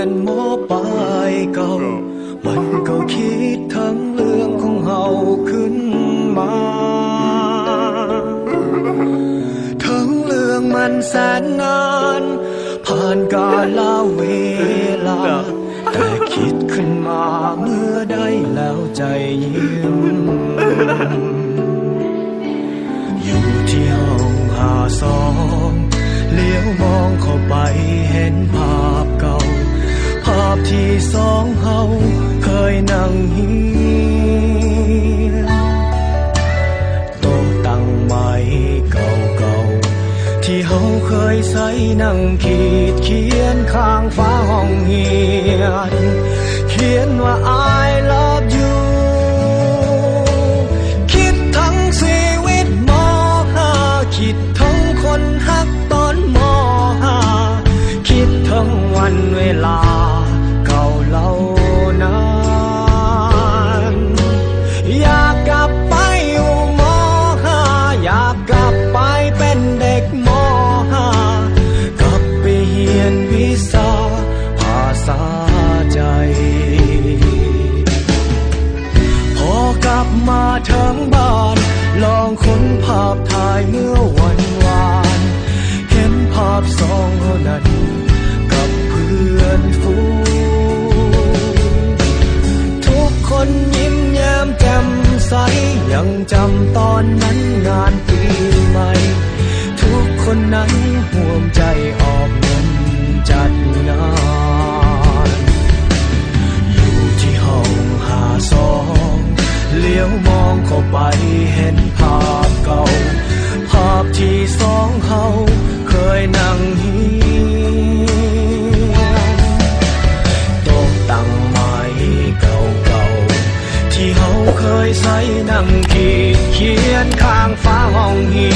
ยนหมอปลายเก่า มันก็คิดทั้งเรื่องของเฮาขึ้นมา ทั้งเรื่องมันแสนนาน ผ่านกาลเวลา แต่คิดขึ้นมาเมื่อได้แล้วใจยิ้มอยู่ที่ห้องหาสองเลี้ยวมองเข้าไปเห็นภาพ ภาพที่สองเฮาเคยนั่งเฮียนโต๊ะตั้งไม้เก่าๆที่เฮาเคยใส่นั่งขีดเขียนข้างฟ้าห้องเฮียนเขียนว่า I love you คิดทั้งชีวิตมอห้าคิดทั้งคนฮักตอนมอห้าคิดทั้งวันเวลา มาถึงบ้าน ลองค้นภาพถ่ายเมื่อวันวาน เห็นภาพสองเท่านั้นกับเพื่อนฝูงทุกคนยิ้มแย้มแจ่มใส ยังจำตอนนั้นงานปีใหม่ ทุกคนนั้นห่วงใจออกเงินจัดงาน ยใส่นั่งขีดเขียนข้างฟ้าห้องหี